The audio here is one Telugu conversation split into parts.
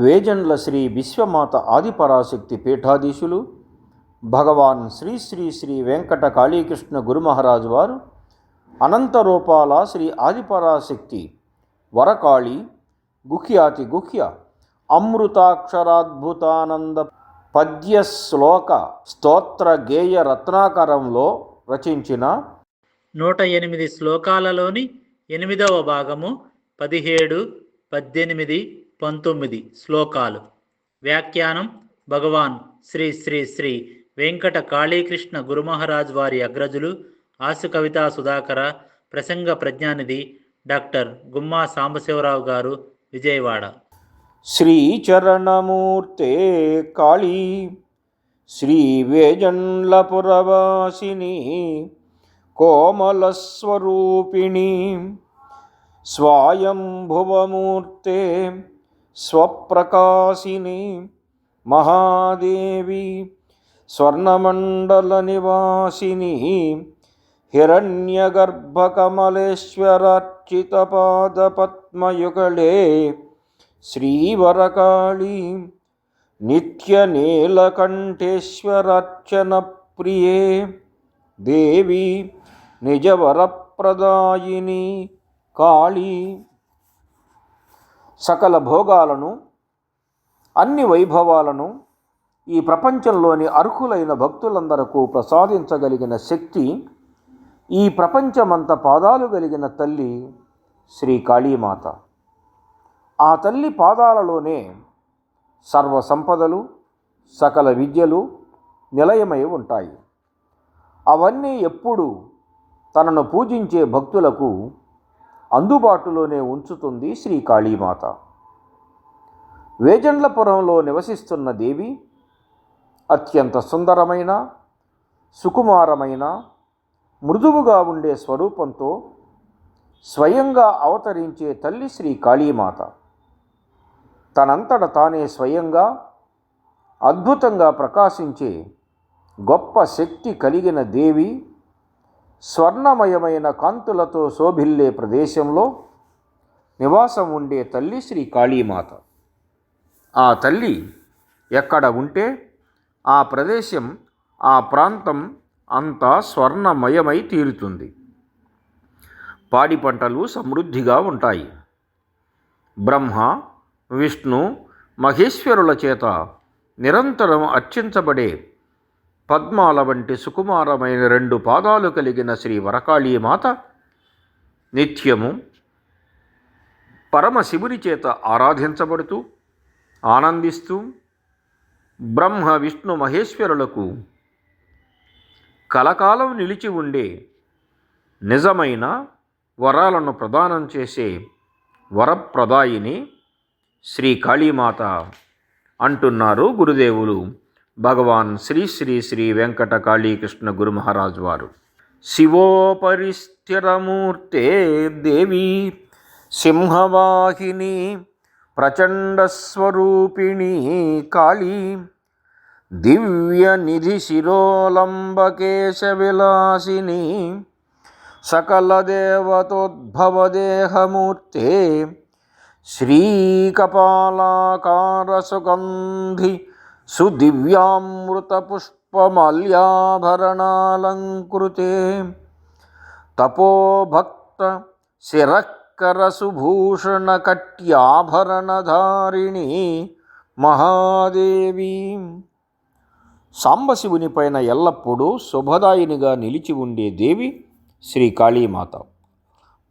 వేజండ్ల శ్రీ విశ్వమాత ఆదిపరాశక్తి పీఠాధీశులు భగవాన్ శ్రీ శ్రీ శ్రీ వెంకట కాళీకృష్ణ గురుమహారాజు వారు అనంత రూపాల శ్రీ ఆదిపరాశక్తి వరకాళి గుహ్యాతి గుహ్య అమృతాక్షరాద్భుతానంద పద్య శ్లోక స్తోత్ర గేయ రత్నాకరంలో రచించిన నూట ఎనిమిది శ్లోకాలలోని ఎనిమిదవ భాగము పదిహేడు పద్దెనిమిది పంతొమ్మిది శ్లోకాలు. వ్యాఖ్యానం భగవాన్ శ్రీ శ్రీ శ్రీ వెంకట కాళీకృష్ణ గురుమహారాజ్ వారి అగ్రజులు ఆసు కవితా సుధాకర ప్రసంగ ప్రజ్ఞానిధి డాక్టర్ గుమ్మా సాంబశివరావు గారు విజయవాడ. శ్రీచరణమూర్తే కాళీ శ్రీ శ్రీవేజండ్లపురవాసిని కోమలస్వరూపిణి స్వాయంభువమూర్తే స్వప్రకాశిని మహాదేవి స్వర్ణమండల నివాసిని హిరణ్యగర్భకమలేశ్వరార్చితపాదపద్మయుగళే శ్రీవరకాళీ నిత్యనీలకంఠేశ్వరార్చన ప్రియే దేవి నిజవరప్రదాయిని కాళీ. సకల భోగాలను అన్ని వైభవాలను ఈ ప్రపంచంలోని అర్హులైన భక్తులందరకు ప్రసాదించగలిగిన శక్తి ఈ ప్రపంచమంత పాదాలు కలిగిన తల్లి శ్రీ కాళీమాత. ఆ తల్లి పాదాలలోనే సర్వ సంపదలు సకల విద్యలు నిలయమై ఉంటాయి. అవన్నీ ఎప్పుడు తనను పూజించే భక్తులకు అందుబాటులోనే ఉంచుతుంది శ్రీ కాళీమాత. వేజండ్లపురంలో నివసిస్తున్న దేవి అత్యంత సుందరమైన సుకుమారమైన మృదువుగా ఉండే స్వరూపంతో స్వయంగా అవతరించే తల్లి శ్రీ కాళీమాత. తనంతట తానే స్వయంగా అద్భుతంగా ప్రకాశించే గొప్ప శక్తి కలిగిన దేవి స్వర్ణమయమైన కాంతులతో శోభిల్లే ప్రదేశంలో నివాసం ఉండే తల్లి శ్రీ కాళీమాత. ఆ తల్లి ఎక్కడ ఉంటే ఆ ప్రదేశం ఆ ప్రాంతం అంతా స్వర్ణమయమై తీరుతుంది. పాడి పంటలు సమృద్ధిగా ఉంటాయి. బ్రహ్మ విష్ణు మహేశ్వరుల చేత నిరంతరం అర్చించబడే పద్మాల వంటి సుకుమారమైన రెండు పాదాలు కలిగిన శ్రీ వరకాళీ మాత నిత్యము పరమశివుని చేత ఆరాధించబడుతూ ఆనందిస్తూ బ్రహ్మ విష్ణు మహేశ్వరులకు కలకాలం నిలిచి ఉండే నిజమైన వరాలను ప్రదానం చేసే వరప్రదాయిని శ్రీ కాళీమాత అంటున్నారు గురుదేవులు. భగవాన్ శ్రీ శ్రీ శ్రీ వెంకట కాళీకృష్ణ గురు మహారాజ్ వారు. శివోపరి స్థిరమూర్తే దేవి సింహవాహిని ప్రచండస్వరూపిణి కాళీ దివ్య నిధి శిరోలంబకేశ విలాసిని సుదివ్యామృతపుష్పమాల్యాభరణాలంకృతే తపోభక్త శిరక్కర సుభూషణ కట్యాభరణధారిణి మహాదేవి. సాంబశివుని పైన ఎల్లప్పుడూ శుభదాయినిగా నిలిచి ఉండే దేవి శ్రీ కాళీమాత.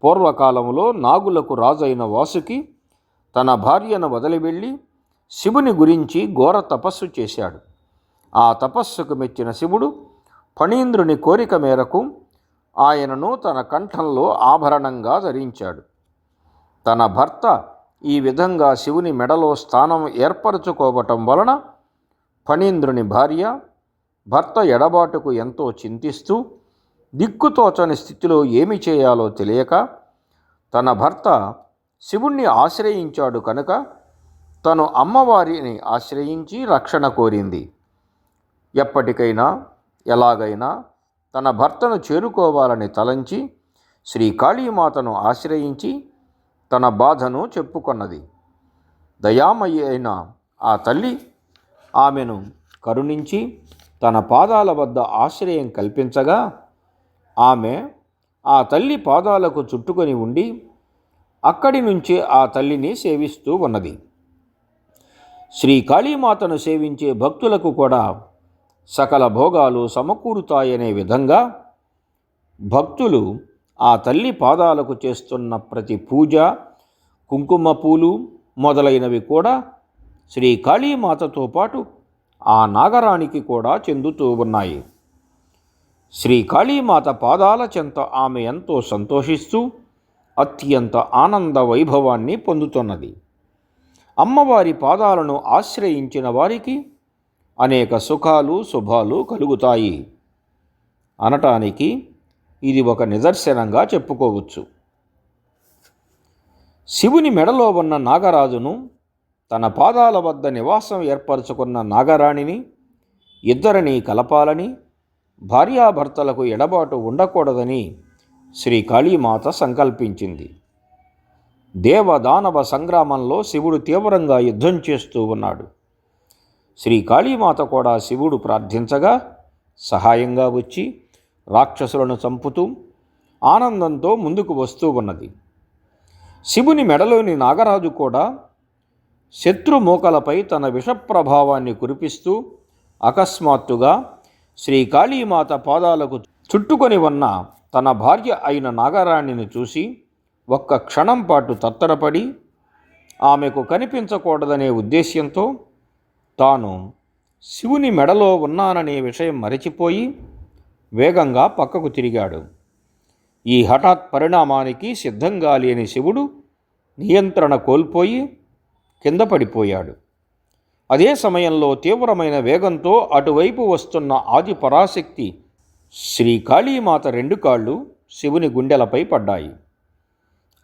పూర్వకాలంలో నాగులకు రాజైన వాసుకి తన భార్యను వదిలి వెళ్ళి శివుని గురించి ఘోర తపస్సు చేశాడు. ఆ తపస్సుకు మెచ్చిన శివుడు ఫణీంద్రుని కోరిక మేరకు ఆయనను తన కంఠంలో ఆభరణంగా ధరించాడు. తన భర్త ఈ విధంగా శివుని మెడలో స్థానం ఏర్పరచుకోవటం వలన ఫణీంద్రుని భార్య భర్త ఎడబాటుకు ఎంతో చింతిస్తూ దిక్కుతోచని స్థితిలో ఏమి చేయాలో తెలియక తన భర్త శివుణ్ణి ఆశ్రయించాడు కనుక తను అమ్మవారిని ఆశ్రయించి రక్షణ కోరింది. ఎప్పటికైనా ఎలాగైనా తన భర్తను చేరుకోవాలని తలంచి శ్రీ కాళీమాతను ఆశ్రయించి తన బాధను చెప్పుకొన్నది. దయామయ్యి అయిన ఆ తల్లి ఆమెను కరుణించి తన పాదాల వద్ద ఆశ్రయం కల్పించగా ఆమె ఆ తల్లి పాదాలకు చుట్టుకొని ఉండి అక్కడి నుంచే ఆ తల్లిని సేవిస్తూ ఉన్నది. శ్రీ కాళీమాతను సేవించే భక్తులకు కూడా సకల భోగాలు సమకూరుతాయనే విధంగా భక్తులు ఆ తల్లి పాదాలకు చేస్తున్న ప్రతి పూజ కుంకుమ పూలు మొదలైనవి కూడా శ్రీ కాళీమాతతో పాటు ఆ నాగరానికి కూడా చెందుతూ ఉన్నాయి. శ్రీ కాళీమాత పాదాల చెంత ఆమె ఎంతో సంతోషిస్తూ అత్యంత ఆనంద వైభవాన్ని పొందుతున్నది. అమ్మవారి పాదాలను ఆశ్రయించిన వారికి అనేక సుఖాలు శుభాలు కలుగుతాయి. అనటానికి ఇది ఒక నిదర్శనంగా చెప్పుకోవచ్చు. శివుని మెడలో ఉన్న నాగరాజును తన పాదాల వద్ద నివాసం ఏర్పరచుకున్న నాగరాణిని ఇద్దరిని కలపాలని భార్యాభర్తలకు ఎడబాటు ఉండకూడదని శ్రీ కాళీమాత సంకల్పించింది. దేవదానవ సంగ్రామంలో శివుడు తీవ్రంగా యుద్ధం చేస్తూ ఉన్నాడు. శ్రీ కాళీమాత కూడా శివుడు ప్రార్థించగా సహాయంగా వచ్చి రాక్షసులను చంపుతూ ఆనందంతో ముందుకు వస్తూ ఉన్నది. శివుని మెడలోని నాగరాజు కూడా శత్రుమూకలపై తన విషప్రభావాన్ని కురిపిస్తూ అకస్మాత్తుగా శ్రీ కాళీమాత పాదాలకు చుట్టుకొని ఉన్న తన భార్య అయిన నాగరాణిని చూసి ఒక్క క్షణం పాటు తత్తరపడి ఆమెకు కనిపించకూడదనే ఉద్దేశ్యంతో తాను శివుని మెడలో ఉన్నాననే విషయం మరచిపోయి వేగంగా పక్కకు తిరిగాడు. ఈ హఠాత్ పరిణామానికి సిద్ధంగా లేని శివుడు నియంత్రణ కోల్పోయి కింద పడిపోయాడు. అదే సమయంలో తీవ్రమైన వేగంతో అటువైపు వస్తున్న ఆది పరాశక్తి శ్రీకాళీమాత రెండు కాళ్ళు శివుని గుండెలపై పడ్డాయి.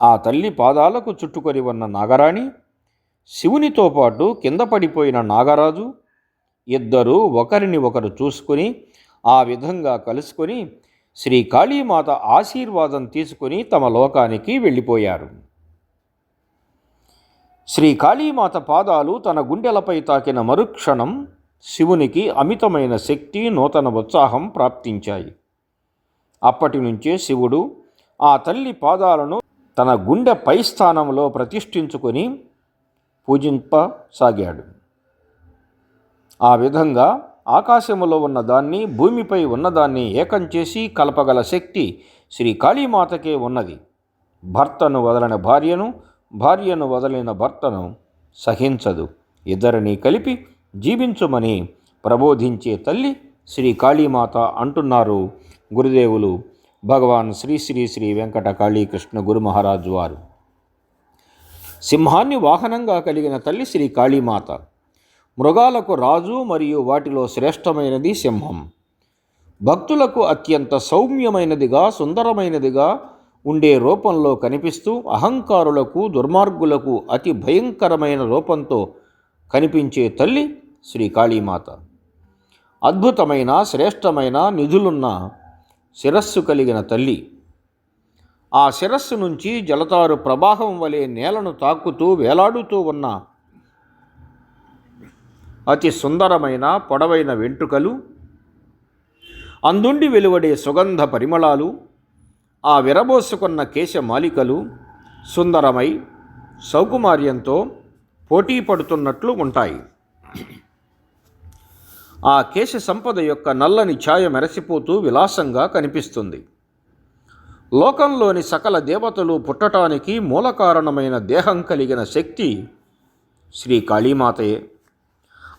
ఆ తల్లి పాదాలకు చుట్టుకొని ఉన్న నాగరాణి శివునితో పాటు కింద పడిపోయిన నాగరాజు ఇద్దరూ ఒకరిని ఒకరు చూసుకుని ఆ విధంగా కలుసుకొని శ్రీ కాళీమాత ఆశీర్వాదం తీసుకుని తమ లోకానికి వెళ్ళిపోయారు. శ్రీ కాళీమాత పాదాలు తన గుండెలపై తాకిన మరుక్షణం శివునికి అమితమైన శక్తి నూతన ఉత్సాహం ప్రాప్తించాయి. అప్పటి నుంచే శివుడు ఆ తల్లి పాదాలను తన గుండె పై స్థానంలో ప్రతిష్ఠించుకొని పూజింపసాగాడు. ఆ విధంగా ఆకాశములో ఉన్నదాన్ని భూమిపై ఉన్నదాన్ని ఏకం చేసి కలపగల శక్తి శ్రీ కాళీమాతకే ఉన్నది. భర్తను వదలని భార్యను భార్యను వదలిన భర్తను సహించదు. ఇద్దరిని కలిపి జీవించుమని ప్రబోధించే తల్లి శ్రీ కాళీమాత అంటున్నారు గురుదేవులు. భగవాన్ శ్రీ శ్రీ శ్రీ వెంకట కాళీకృష్ణ గురు మహారాజు వారు. సింహాన్ని వాహనంగా కలిగిన తల్లి శ్రీ కాళీమాత. మృగాలకు రాజు మరియు వాటిలో శ్రేష్టమైనది సింహం. భక్తులకు అత్యంత సౌమ్యమైనదిగా సుందరమైనదిగా ఉండే రూపంలో కనిపిస్తూ అహంకారులకు దుర్మార్గులకు అతి భయంకరమైన రూపంతో కనిపించే తల్లి శ్రీ కాళీమాత. అద్భుతమైన శ్రేష్టమైన నిధులున్న శిరస్సు కలిగిన తల్లి. ఆ శిరస్సు నుంచి జలతారు ప్రవాహం వలె నేలను తాకుతూ వేలాడుతూ ఉన్న అతి సుందరమైన పొడవైన వెంట్రుకలు అందుండి వెలువడే సుగంధ పరిమళాలు ఆ విరబోసుకున్న కేశమాలికలు సుందరమై సౌకుమార్యంతో పోటీ పడుతున్నట్లు ఉంటాయి. ఆ కేశ సంపద యొక్క నల్లని ఛాయ మెరసిపోతూ విలాసంగా కనిపిస్తుంది. లోకంలోని సకల దేవతలు పుట్టటానికి మూల కారణమైన దేహం కలిగిన శక్తి శ్రీ కాళీమాతయే.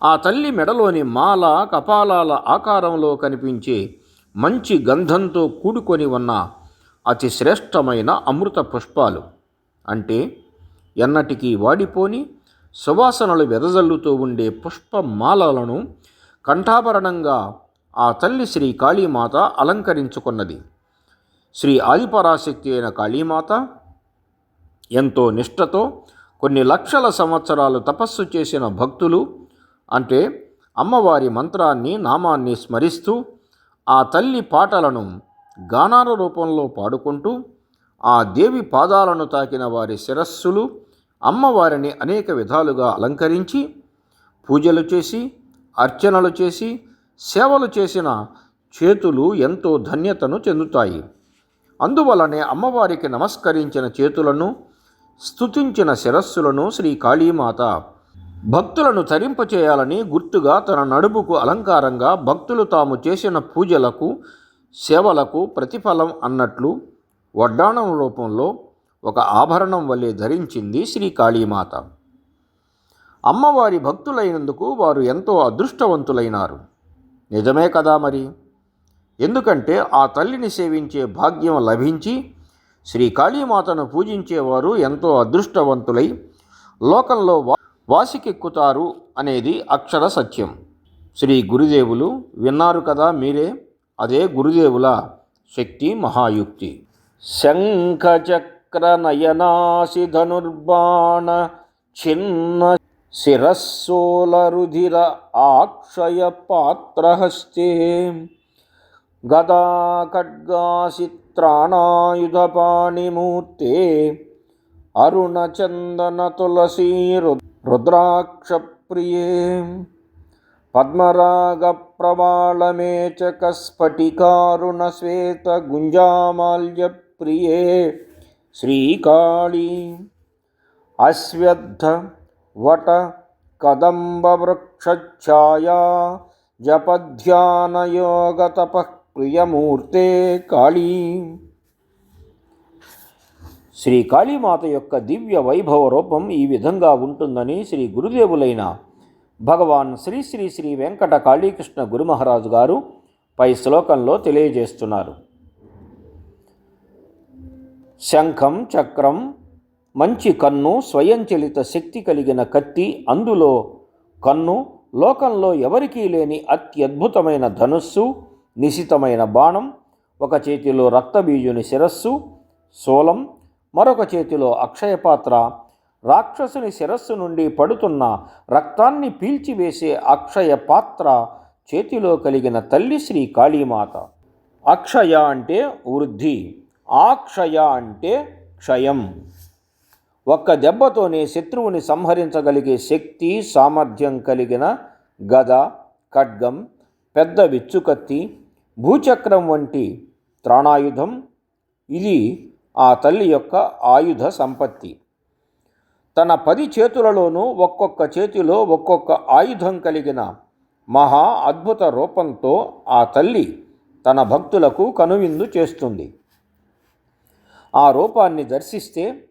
ఆ తల్లి మెడలోని మాల కపాలాల ఆకారంలో కనిపించే మంచి గంధంతో కూడుకొని ఉన్న అతి శ్రేష్టమైన అమృత పుష్పాలు అంటే ఎన్నటికీ వాడిపోని సువాసనలు వెదజల్లుతూ ఉండే పుష్పమాలలను కంఠాభరణంగా ఆ తల్లి శ్రీ కాళీమాత అలంకరించుకున్నది. శ్రీ ఆదిపరాశక్తి అయిన కాళీమాత ఎంతో నిష్ఠతో కొన్ని లక్షల సంవత్సరాలు తపస్సు చేసిన భక్తులు అంటే అమ్మవారి మంత్రాన్ని నామాన్ని స్మరిస్తూ ఆ తల్లి పాటలను గానాల రూపంలో పాడుకుంటూ ఆ దేవి పాదాలను తాకిన వారి శిరస్సులు అమ్మవారిని అనేక విధాలుగా అలంకరించి పూజలు చేసి అర్చనలు చేసి సేవలు చేసిన చేతులు ఎంతో ధన్యతను చెందుతాయి. అందువలనే అమ్మవారికి నమస్కరించిన చేతులను స్తుతించిన శిరస్సులను శ్రీ కాళీమాత భక్తులను తరింపచేయాలని గుర్తుగా తన నడుముకు అలంకారంగా భక్తులు తాము చేసిన పూజలకు సేవలకు ప్రతిఫలం అన్నట్లు వడ్డాణం రూపంలో ఒక ఆభరణం వలె ధరించింది శ్రీ కాళీమాత. అమ్మవారి భక్తులైనందుకు వారు ఎంతో అదృష్టవంతులైనారు. నిజమే కదా మరి? ఎందుకంటే ఆ తల్లిని సేవించే భాగ్యం లభించి శ్రీ కాళీమాతను పూజించేవారు ఎంతో అదృష్టవంతులై లోకంలో వా వాసికెక్కుతారు అనేది అక్షర సత్యం. శ్రీ గురుదేవులు విన్నారు కదా మీరే? అదే గురుదేవుల శక్తి మహాయుక్తి. శంఖచక్ర నయనాసి ధనుర్బాణ చిన్న శిరస్సోలరుధిర ఆక్షయ పాత్రహస్తే గదా ఖడ్గాసిత్రాణాయుధపాణిమూర్తే అరుణచందన తులసీ రు- రుద్రాక్షప్రియే. పద్మరాగ ప్రవాళమేచక స్ఫటికారుణ వట కదంబ వృక్షఛాయా జపధ్యానయోగ ప్రియమూర్తే కాళీ. శ్రీ కాళీమాత యొక్క దివ్య వైభవ రూపం ఈ విధంగా ఉంటుందని శ్రీ గురుదేవులైన భగవాన్ శ్రీ శ్రీ శ్రీ వెంకట కాళీకృష్ణ గురుమహారాజు గారు పై శ్లోకంలో తెలియజేస్తున్నారు. శంఖం చక్రం మంచి కన్ను స్వయంచలిత శక్తి కలిగిన కత్తి అందులో కన్ను లోకంలో ఎవరికీ లేని అత్యద్భుతమైన ధనుస్సు నిశితమైన బాణం ఒక చేతిలో రక్తబీజుని శిరస్సు సోలం మరొక చేతిలో అక్షయపాత్ర రాక్షసుని శిరస్సు నుండి పడుతున్న రక్తాన్ని పీల్చివేసే అక్షయ పాత్ర చేతిలో కలిగిన తల్లి శ్రీ కాళీమాత. అక్షయ అంటే వృద్ధి ఆక్షయ అంటే క్షయం. ఒక్క దెబ్బతోనే శత్రువుని సంహరించగలిగే శక్తి సామర్థ్యం కలిగిన గద ఖడ్గం పెద్ద విచ్చుకత్తి భూచక్రం వంటి త్రాణాయుధం. ఇది ఆ తల్లి యొక్క ఆయుధ సంపత్తి. తన పది చేతులలోనూ ఒక్కొక్క చేతిలో ఒక్కొక్క ఆయుధం కలిగిన మహా అద్భుత రూపంతో ఆ తల్లి తన భక్తులకు కనువిందు చేస్తుంది. ఆ రూపాన్ని దర్శిస్తే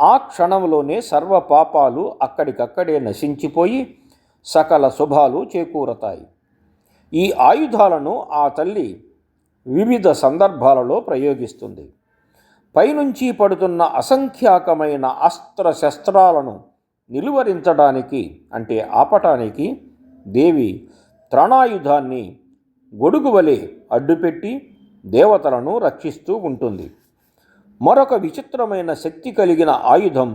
ఆ క్షణంలోనే సర్వ పాపాలు అక్కడికక్కడే నశించిపోయి సకల శుభాలు చేకూరతాయి. ఈ ఆయుధాలను ఆ తల్లి వివిధ సందర్భాలలో ప్రయోగిస్తుంది. పైనుంచి పడుతున్న అసంఖ్యాకమైన అస్త్ర శస్త్రాలను నిలువరించడానికి అంటే ఆపటానికి దేవి త్రణాయుధాన్ని గొడుగు వలె అడ్డుపెట్టి దేవతలను రక్షిస్తూ ఉంటుంది. మరొక విచిత్రమైన శక్తి కలిగిన ఆయుధం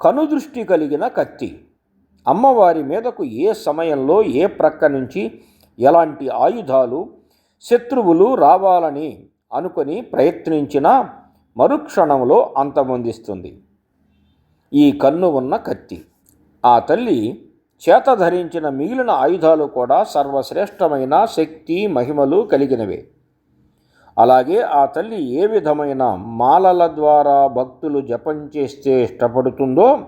కనుదృష్టి కలిగిన కత్తి. అమ్మవారి మీదకు ఏ సమయంలో ఏ ప్రక్క నుంచి ఎలాంటి ఆయుధాలు శత్రువులు రావాలని అనుకొని ప్రయత్నించినా మరుక్షణంలో అంతమొందిస్తుంది. ఈ కన్ను ఉన్న కత్తి. ఆ తల్లి చేత ధరించిన మిగిలిన ఆయుధాలు కూడా సర్వశ్రేష్టమైన శక్తి మహిమలు కలిగినవే. అలాగే ఆ తల్లి ఏ విధమైన మాలల ద్వారా భక్తులు జపం చేస్తే ఇష్టపడుతుందో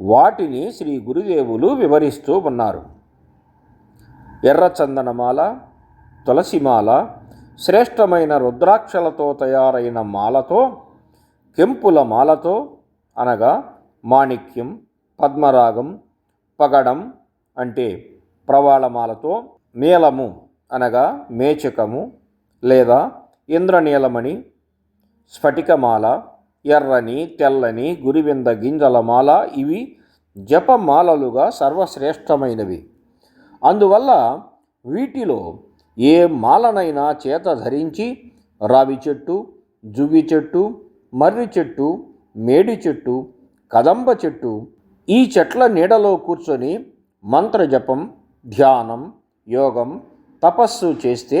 వాటిని శ్రీ గురుదేవులు వివరిస్తూ ఉన్నారు. ఎర్రచందనమాల తులసిమాల శ్రేష్టమైన రుద్రాక్షలతో తయారైన మాలతో కెంపుల మాలతో అనగా మాణిక్యం పద్మరాగం పగడం అంటే ప్రవాళమాలతో నీలము అనగా మేచకము లేదా ఇంద్రనీలమణి స్ఫటికమాల ఎర్రని తెల్లని గురివింద గింజల మాల ఇవి జపమాలలుగా సర్వశ్రేష్టమైనవి. అందువల్ల వీటిలో ఏ మాలనైనా చేత ధరించి రావి చెట్టు జువ్వి చెట్టు మర్రి చెట్టు మేడి చెట్టు కదంబ చెట్టు ఈ చెట్ల నీడలో కూర్చొని మంత్రజపం ధ్యానం యోగం తపస్సు చేస్తే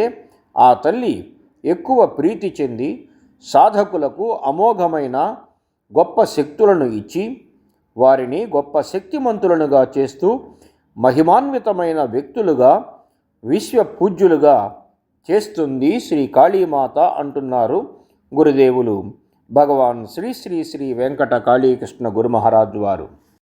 ఆ తల్లి ఎక్కువ ప్రీతి చెంది సాధకులకు అమోఘమైన గొప్ప శక్తులను ఇచ్చి వారిని గొప్ప శక్తిమంతులనుగా చేస్తూ మహిమాన్వితమైన వ్యక్తులుగా విశ్వ పూజ్యులుగా చేస్తుంది శ్రీ కాళీమాత అంటున్నారు గురుదేవులు. భగవాన్ శ్రీ శ్రీ శ్రీ వెంకట కాళీకృష్ణ గురు మహారాజు వారు.